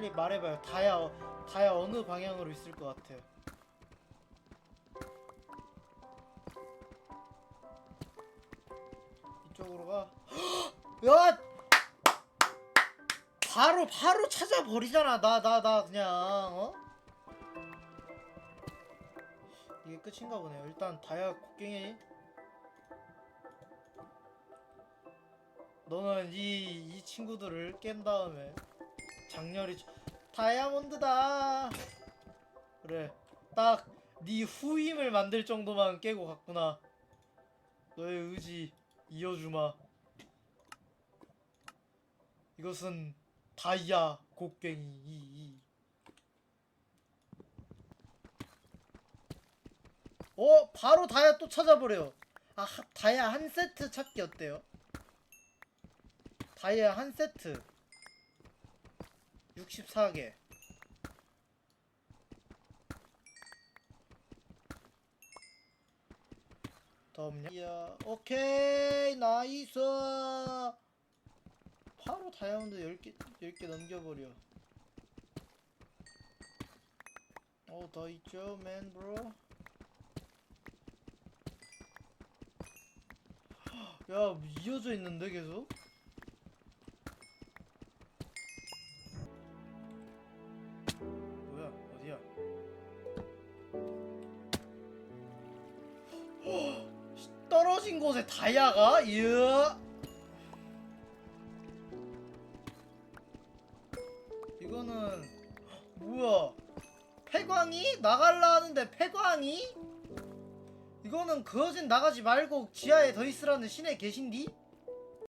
빨리 말해봐요. 다야 어- 다야 어느 방향으로 있을 것 같아요. 이쪽으로 가. 야! 바로 바로 찾아 버리잖아. 나 나 나 그냥 어? 이게 끝인가 보네요. 일단 다야 곡괭이 너는 이, 이 친구들을 깬 다음에 장렬히 쳐- 다이아몬드다. 그래. 딱 네 후임을 만들 정도만 깨고 갔구나. 너의 의지 이어주마. 이것은 다이아 곡괭이. 이, 이. 어? 바로 다이아 또 찾아버려 아 하- 다이아 한 세트 찾기 어때요? 다이아 한 세트 64개. 더 없냐? 이야 오케이 나이스. 바로 다이아몬드 10개 10개 넘겨버려. 어 더 있죠 맨 브로? 야 이어져 있는데 계속 떨어진 곳에 다이아가? 이야 이거는 뭐야 폐광이? 나갈라 하는데 폐광이? 이거는 그어진 나가지 말고 지하에 더 있으라는 신의 계신디